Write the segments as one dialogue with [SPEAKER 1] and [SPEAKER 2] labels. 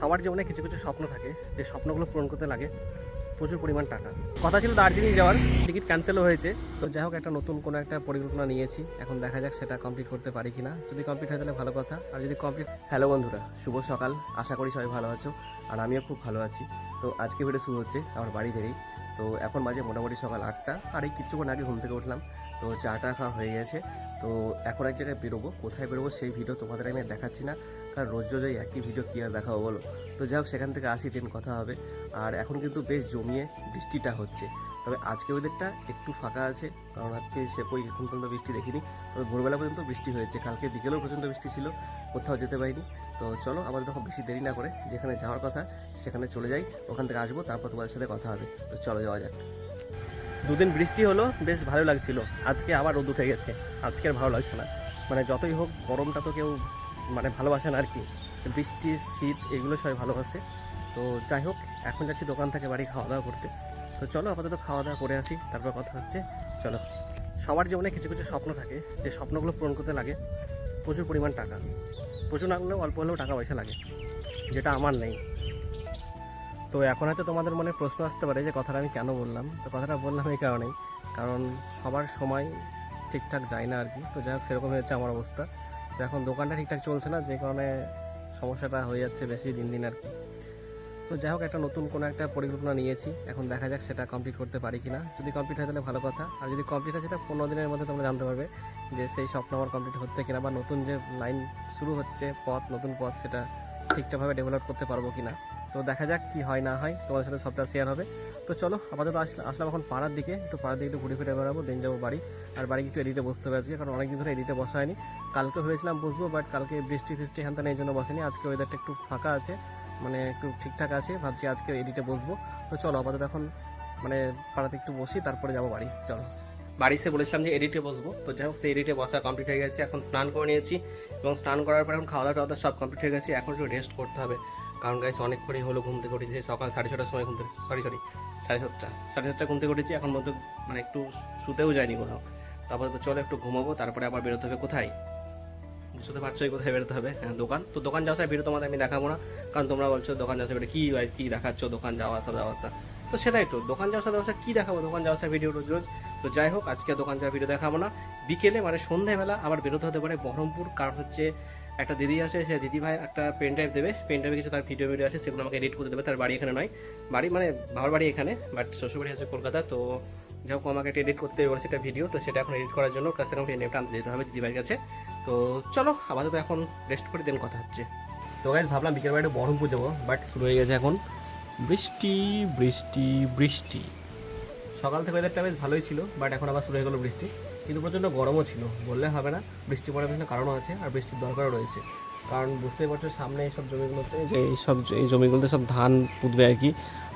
[SPEAKER 1] সবার জীবনে কিছু কিছু স্বপ্ন থাকে, যে স্বপ্নগুলো পূরণ করতে লাগে। প্রচুর পরিমাণ টাকা। কথা ছিল দার্জিলিং যাওয়ার, টিকিট ক্যান্সেলও হয়েছে। তো যাই হোক, একটা নতুন কোনো একটা পরিকল্পনা নিয়েছি। এখন দেখা যাক সেটা কমপ্লিট করতে পারি কিনা। যদি কমপ্লিট হয় তাহলে ভালো কথা। আর যদি কমপ্লিট হ্যালো বন্ধুরা, শুভ সকাল। আশা করি সবাই ভালো আছো। আর আমিও খুব ভালো আছি। তো আজকে ভিডিও শুরু হচ্ছে, আমার বাড়ি থেকেই তো এখন বাজে মোটামুটি সকাল আটটা। আর এই কিছুক্ষণ আগে ঘুম থেকে উঠলাম। তো চাটা খাওয়া হয়ে গেছে। তো এখন এক জায়গায় বেরোবো, কোথায় বেরোবো সেই ভিডিও তোমাদের আমি দেখাচ্ছি না, কারণ রোজ রোজ একই ভিডিও কী আর দেখাবো বলো? তো যাই হোক, সেখান থেকে আসি দিন কথা হবে। আর এখন কিন্তু বেশ জমিয়ে বৃষ্টিটা হচ্ছে। তবে আজকে ওদেরটা একটু ফাঁকা আছে, কারণ আজকে সে কই এখন পর্যন্ত বৃষ্টি দেখিনি। তবে ভোরবেলা পর্যন্ত বৃষ্টি হয়েছে, কালকে বিকেলেও প্রচণ্ড বৃষ্টি ছিল, কোথাও যেতে পারিনি। তো চলো, আমাদের তখন বেশি দেরি না করে যেখানে যাওয়ার কথা সেখানে চলে যাই, ওখান থেকে আসব, তারপর তোমাদের সাথে কথা হবে। তো চলো যাওয়া যাক। দুদিন বৃষ্টি হলো, বেশ ভালো লাগছিল। আজকে আবার রোদ উঠে গেছে। আজকে আর ভালো লাগছে না। মানে যতই হোক, গরমটা তো কেউ মানে ভালোবাসে না আর কি। বৃষ্টি, শীত, এগুলো সবাই ভালোবাসে। তো যাই হোক, এখন যাচ্ছি দোকান থেকে বাড়ি খাওয়া দাওয়া করতে। তো চলো আপাতত খাওয়া দাওয়া করে আসি, তারপর কথা হচ্ছে, চলো। সবার জীবনে কিছু কিছু স্বপ্ন থাকে। যে স্বপ্নগুলো পূরণ করতে লাগে, প্রচুর পরিমাণ টাকা। প্রচুর না হলেও অল্প হলেও টাকা পয়সা লাগে, যেটা আমার নেই। তো এখন হয়তো তোমাদের মনে প্রশ্ন আসতে পারে যে কথাটা আমি কেন বললাম? তো কথাটা বললাম এই কারণেই। কারণ সবার সময় ঠিকঠাক যায় না আর কি তো যাই হোক, সেরকম হয়েছে আমার অবস্থা। তো এখন দোকানটা ঠিকঠাক চলছে না, যে কারণে সমস্যাটা হয়ে যাচ্ছে বেশি দিন দিন আর কি তো যাই হোক, একটা নতুন কোনো একটা পরিকল্পনা নিয়েছি। এখন দেখা যাক সেটা কমপ্লিট করতে পারি কি না যদি কমপ্লিট হয় তাহলে ভালো কথা। আর যদি কমপ্লিট হয় সেটা পনেরো দিনের মধ্যে তোমরা জানতে পারবে যে সেই স্বপ্ন আমার কমপ্লিট হচ্ছে কিনা বা নতুন যে লাইন শুরু হচ্ছে পথ, নতুন পথ, সেটা ঠিকঠাকভাবে ডেভেলপ করতে পারব কিনা। তো দেখা যাক কি হয়, না হয়। তোমাদের সাথে সবটা শেয়ার হবে। তো চলো, আপাতত আসলে আসলাম এখন পাড়ার দিকে। একটু পাড়ার দিকে একটু ঘুরে ফিরে বেড়াবো দেন যাব বাড়ি। আর বাড়ি একটু এডিটে বসতে হবে আজকে, কারণ অনেকদিন ধরে এডিটে বসা হয়নি। কালকে ভেবেছিলাম বসবো বাট কালকে বৃষ্টি ফিষ্টি হ্যান এই জন্য বসেনি। আজকে ওয়েদারটা একটু ফাঁকা আছে মানে একটু ঠিকঠাক আছে, ভাবছি আজকে এডিটে বসবো। তো চলো, আপাতত এখন মানে পাড়াতে একটু বসি, তারপরে যাব বাড়ি। চলো। বাড়ি এসে বলেছিলাম যে এডিটে বসবো। তো যাই হোক, সেই এডিটে বসা কমপ্লিট হয়ে গেছে। এখন স্নান করে নিয়েছি এবং স্নান করার পর এখন খাওয়া দাওয়া সব কমপ্লিট হয়ে গেছে। এখন একটু রেস্ট করতে হবে। কারণ গাইস অনেক করেই হলো ঘুম থেকে উঠেছি, সকাল সাড়ে ছটার সময় ঘুম থেকে সরি সরি সাড়ে সাতটা সাড়ে সাতটা ঘুম থেকে উঠেছি, এখন মধ্যে মানে একটু শুতেও যায়নি কোথাও। তারপরে তো চলো একটু ঘুমাবো, তারপরে আবার বেরোতে হবে কোথায়? বুঝতে পারছোই কোথায় বেরোতে হবে হ্যাঁ দোকান। তো দোকান যাওয়ার ভিডিও তোমাদের আমি দেখাবো না, কারণ তোমরা বলছো দোকান যাওয়ার ভিডিও কী ভাই কী দেখাচ্ছ দোকান যাওয়া, আসা যাওয়া, আসা। তো সেটাই তো, দোকান যাওয়া, আসা, যাওয়া কী দেখাবো দোকান যাওয়া, আসা ভিডিও রোজ রোজ তো যাই হোক, আজকে দোকান যাওয়ার ভিডিও দেখাবো না। বিকেলে মানে সন্ধ্যাবেলা আবার বেরোতে হতে পারে বহরমপুর, কারণ হচ্ছে একটা দিদি আছে, সে দিদি ভাই একটা পেন ড্রাইভ দেবে। পেন ড্রাইভে কিছু তার ভিডিও ভিডিও আছে, সেগুলো আমাকে এডিট করে দেবে, তার বাড়ি এখানে নয়। বাড়ি মানে বাবার বাড়ি এখানে বাট শ্বশুরবাড়ি আছে কলকাতা, তো যাই হোক আমাকে এডিট করতে বলেছে একটা ভিডিও তো সেটা এখন এডিট করার জন্য কাছ থেকে আমাকে নেমটা আনতে যেতে হবে দিদিভাইয়ের কাছে। তো চলো, আপাতত এখন রেস্ট করে দেন, কথা হচ্ছে। তো গাইজ ভাবলাম বিকেল বেলা বহরমপুর যাব বাট শুরু হয়ে গেছে এখন বৃষ্টি বৃষ্টি বৃষ্টি। সকাল থেকে ওয়েদারটা বেশ ভালোই ছিল বাট এখন আবার শুরু হয়ে গেলো বৃষ্টি। কিন্তু প্রচণ্ড গরমও ছিল। বললে হবে না, বৃষ্টি পড়ার বিভিন্ন কারণও আছে আর বৃষ্টির দরকারও রয়েছে। কারণ বুঝতেই পারছ, সামনে এইসব জমিগুলোতে যে এইসব এই জমিগুলোতে সব ধান পুঁতবে আর কি।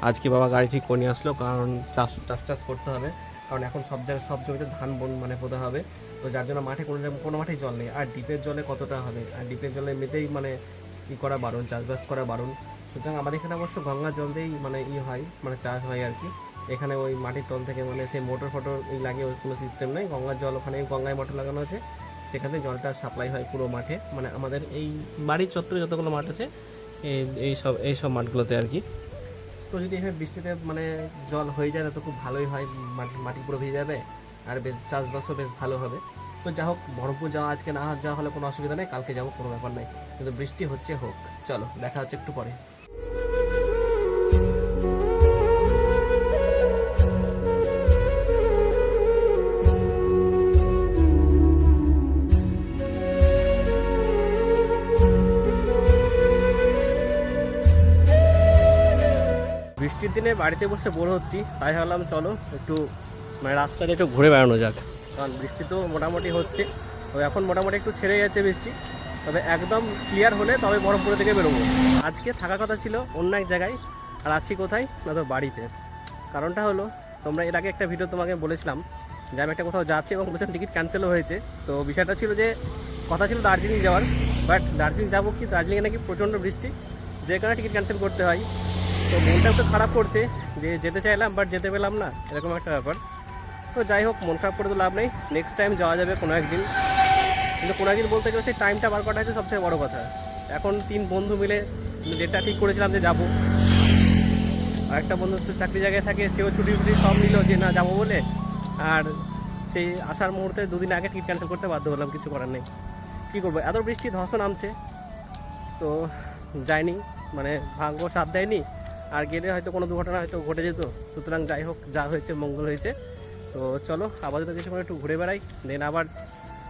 [SPEAKER 1] আজকে বাবা গাড়ি ঠিক করে নিয়ে আসলো, কারণ চাষ চাষ টাস করতে হবে। কারণ এখন সব জায়গায়, সব জমিতে ধান বন মানে পোতা হবে। তো যার জন্য মাঠে কোনো কোনো মাঠেই জল নেই। আর ডিপের জলে কতটা হবে? আর ডিপের জলে এমনিতেই মানে ই করা বারণ, চাষবাস করা বারণ। সুতরাং আমাদের এখানে অবশ্য গঙ্গা জল দিয়েই মানে ই হয় মানে চাষ হয় আর কি। এখানে ওই মাটির তল থেকে মানে সেই মোটর ফটোর লাগিয়ে ওই কোনো সিস্টেম নেই। গঙ্গার জল ওখানে, গঙ্গায় মোটর লাগানো আছে। সেখানে জলটা সাপ্লাই হয় পুরো মাঠে। মানে আমাদের এই বাড়ির চত্বরে যতগুলো মাঠ আছে, এই- এই সব এই সব মাঠগুলোতে আর কি। তো যদি এখানে বৃষ্টিতে মানে জল হয়ে যায় তো খুব ভালোই হয়। মাটি মাটি পুরো ভিজে যাবে। আর বেশ, চাষবাসও বেশ ভালো হবে। তো যা হোক, বহরমপুর যাওয়া, আজকে না যাওয়া হলে কোনো অসুবিধা নেই। কালকে যাব, কোনো ব্যাপার নেই। কিন্তু বৃষ্টি হচ্ছে হোক, চলো, দেখা হচ্ছে একটু পরে। বৃষ্টির দিনে বাড়িতে বসে বোর হচ্ছি, তাই ভাবলাম চলো একটু মানে রাস্তাতে একটু ঘুরে বেড়ানো যাক। কারণ বৃষ্টি তো মোটামুটি হচ্ছে। তো এখন মোটামুটি একটু ছেড়ে গেছে বৃষ্টি। তবে একদম ক্লিয়ার হলে তবে বরফপুর থেকে বেরোবো। আজকে থাকা কথা ছিল অন্য এক জায়গায়, আর আছি কোথায়? না তো বাড়িতে। কারণটা হলো, তোমরা এর আগে একটা ভিডিও তোমাকে বলেছিলাম যে আমি একটা কোথাও যাচ্ছি এবং বলেছিলাম টিকিট ক্যান্সেলও হয়েছে। তো বিষয়টা ছিল যে, কথা ছিল দার্জিলিং যাওয়ার বাট দার্জিলিং যাব কি? দার্জিলিংয়ে নাকি প্রচণ্ড বৃষ্টি। যে কারণে টিকিট ক্যান্সেল করতে হয়। তো মনটা একটু খারাপ করছে যে যেতে চাইলাম বাট যেতে পেলাম না। এরকম একটা ব্যাপার। তো যাই হোক, মন খারাপ করে তো লাভ নেই। নেক্সট টাইম যাওয়া যাবে কোনো একদিন। কিন্তু কোনো একদিন বলতে গেলে সেই টাইমটা বার করা হচ্ছে সবচেয়ে বড় কথা। এখন তিন বন্ধু মিলে ডেটটা ঠিক করেছিলাম যে যাব। আর একটা বন্ধু চাকরি জায়গায় থাকে, সেও ছুটি ফুটি সব নিল যে না যাব বলে। আর সেই আসার মুহূর্তে দুদিন আগে টিকিট ক্যান্সেল করতে বাধ্য হলাম, কিছু করার নেই। কী করব? এত বৃষ্টি ধসও নামছে। তো যায়নি মানে ভাগ্য সাথ দেয়নি। আর গেলে হয়তো কোনো দুর্ঘটনা হয়তো ঘটে যেত। সুতরাং যাই হোক, যা হয়েছে, মঙ্গল হয়েছে। তো চলো, আপাতত কিছুক্ষণ একটু ঘুরে বেড়াই দেন আবার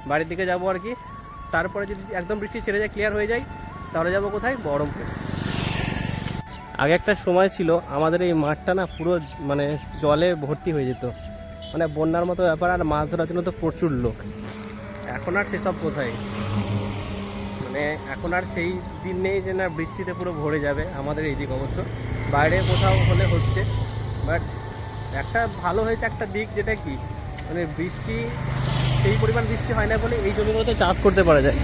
[SPEAKER 1] বাড়ির দিকে যাব আর কি। তারপরে যদি একদম বৃষ্টি ছেড়ে যায় ক্লিয়ার হয়ে যায়, তাহলে যাব কোথায়? বহরমপুর। আগে একটা সময় ছিল, আমাদের এই মাঠটা না পুরো মানে জলে ভর্তি হয়ে যেত। মানে বন্যার মতো ব্যাপার, আর মাছ ধরার জন্য তো প্রচুর লোক। এখন আর সেসব কোথায়? মানে এখন আর সেই দিন নেই যে না বৃষ্টিতে পুরো ভরে যাবে আমাদের এই দিক অবশ্য। বাইরে কোথাও হলে হচ্ছে বাট একটা ভালো হয়েছে একটা দিক যেটা কি মানে বৃষ্টি, সেই পরিমাণ বৃষ্টি হয় না বলে এই জমিগুলোতে চাষ করতে পারা যায়।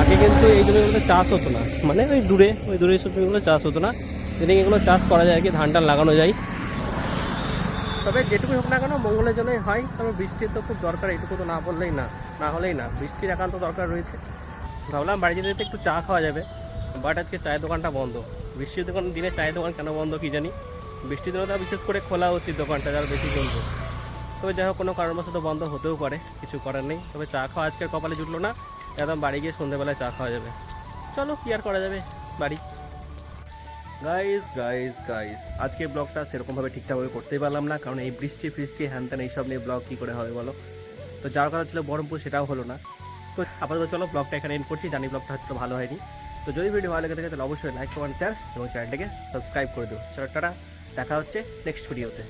[SPEAKER 1] আগে কিন্তু এই জমিগুলোতে চাষ হতো না। মানে ওই দূরে ওই দূরে এইসব জমিগুলো চাষ হতো না। যেদিন এগুলো চাষ করা যায় আর কি, ধান টান লাগানো যায়। তবে যেটুকু হোক না কেন মঙ্গলের জন্যই হয়, তবে বৃষ্টির তো খুব দরকার এইটুকু তো না বললেই না না হলেই না। বৃষ্টির একান্ত দরকার রয়েছে। ভাবলাম বাড়ি যেতে একটু চা খাওয়া যাবে। বাট আজকে চায়ের দোকানটা বন্ধ। বৃষ্টির দোকান দিনে চায়ের দোকান কেন বন্ধ কি জানি। বৃষ্টির দিনে তো বিশেষ করে খোলা উচিত দোকানটা, যারা বেশি চলবে তবে যাই হোক, কোনো কারণবশত বন্ধ হতেও পারে, কিছু করার নেই। তবে চা খাওয়া আজকের কপালে জুটলো না একদম বাড়ি গিয়ে সন্ধ্যেবেলায় চা খাওয়া যাবে। চলো, কি আর করা যাবে? বাড়ি। গাইস গাইস গাইস আজকে ব্লগটা সেরকমভাবে ঠিকঠাকভাবে করতেই পারলাম না, কারণ এই বৃষ্টি ফৃষ্টি হ্যান ত্যান এইসব নিয়ে ব্লগ কী করে হবে বলো? তো যার কথা ছিল বহরমপুর, সেটাও হলো না। আপাতত চলো ব্লগটা এখানে এন্ড করছি। জানি ব্লগটা হয়তো ভালো হয়নি। তো যদি ভিডিও ভালো লেগে থাকে, তাহলে অবশ্যই লাইক কমেন্ট শেয়ার এবং চ্যানেলটাকে সাবস্ক্রাইব করে দেবো চলো, টাটা। দেখা হচ্ছে নেক্সট ভিডিওতে